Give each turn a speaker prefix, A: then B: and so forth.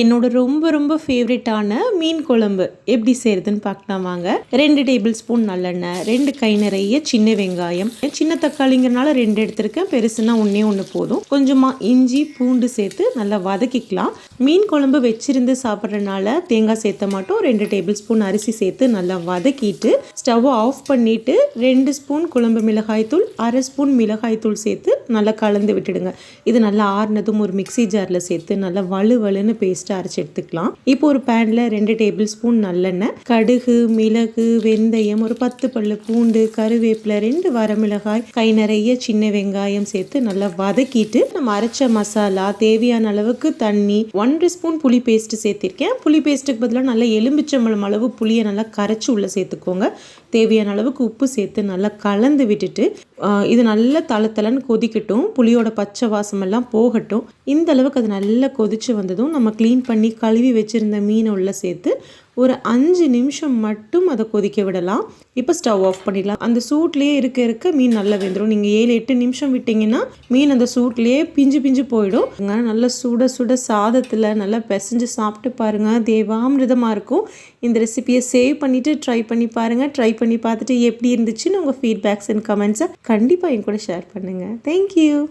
A: என்னோட ரொம்ப ரொம்ப ஃபேவரட்டான மீன் குழம்பு எப்படி செய்கிறதுன்னு பார்க்கலாம் வாங்க. ரெண்டு டேபிள் ஸ்பூன் நல்லெண்ணெய் ரெண்டு கை நிறைய சின்ன வெங்காயம் சின்ன தக்காளிங்கிறனால ரெண்டு எடுத்திருக்கேன். பெருசுனா ஒன்றே ஒன்று போதும். கொஞ்சமாக இஞ்சி பூண்டு சேர்த்து நல்லா வதக்கிக்கலாம். மீன் குழம்பு வச்சிருந்து சாப்பிட்றதுனால தேங்காய் சேர்த்த மாட்டோம். ரெண்டு டேபிள் ஸ்பூன் அரிசி சேர்த்து நல்லா வதக்கிட்டு ஸ்டவ் ஆஃப் பண்ணிவிட்டு ரெண்டு ஸ்பூன் குழம்பு மிளகாய்த்தூள் அரை ஸ்பூன் மிளகாய்த்தூள் சேர்த்து நல்லா கலந்து விட்டுடுங்க. இது நல்லா ஆறுனதும் ஒரு மிக்சி ஜாரில் சேர்த்து நல்லா வலு வலுன்னு பேஸ்ட் பேஸ்ட்டாக அரைச்சி எடுத்துக்கலாம். இப்போ ஒரு பேனில் ரெண்டு டேபிள் ஸ்பூன் நல்லெண்ணெய் கடுகு மிளகு வெந்தயம் ஒரு பத்து பல்லு பூண்டு கருவேப்பிலை ரெண்டு வரமிளகாய் கை நிறைய சின்ன வெங்காயம் சேர்த்து நல்லா வதக்கிட்டு நம்ம அரைச்ச மசாலா தேவையான அளவுக்கு தண்ணி ஒன்றரை ஸ்பூன் புளி பேஸ்ட்டு சேர்த்திருக்கேன். புளி பேஸ்ட்டுக்கு பதிலாக நல்லா எலும்பிச்சம்பழம் அளவு புளியை நல்லா கரைச்சி உள்ளே சேர்த்துக்கோங்க. தேவையான அளவுக்கு உப்பு சேர்த்து நல்லா கலந்து விட்டுட்டு இது நல்லா தளத்தலன்னு கொதிக்கட்டும். புளியோட பச்சை வாசமெல்லாம் போகட்டும். இந்த அளவுக்கு அது நல்லா கொதிச்சு வந்ததும் நம்ம க்ளீன் பண்ணி கழுவி வச்சுருந்த மீனை உள்ளே சேர்த்து ஒரு அஞ்சு நிமிஷம் மட்டும் அதை கொதிக்க விடலாம். இப்போ ஸ்டவ் ஆஃப் பண்ணிடலாம். அந்த சூட்லேயே இருக்க இருக்க மீன் நல்லா வெந்துடும் நீங்கள் ஏழு எட்டு நிமிஷம் விட்டிங்கன்னா மீன் அந்த சூட்லேயே பிஞ்சு பிஞ்சு போயிடும். நல்லா சுட சுட சாதத்தில் நல்லா பிசைஞ்சு சாப்பிட்டு பாருங்கள் தேவாமிரதமாக இருக்கும். இந்த ரெசிபியை சேவ் பண்ணிவிட்டு ட்ரை பண்ணி பாருங்கள் ட்ரை பண்ணி பார்த்துட்டு எப்படி இருந்துச்சுன்னு உங்கள் ஃபீட்பேக்ஸ் அண்ட் கமெண்ட்ஸை கண்டிப்பாக என் கூட ஷேர் பண்ணுங்கள் தேங்க்யூ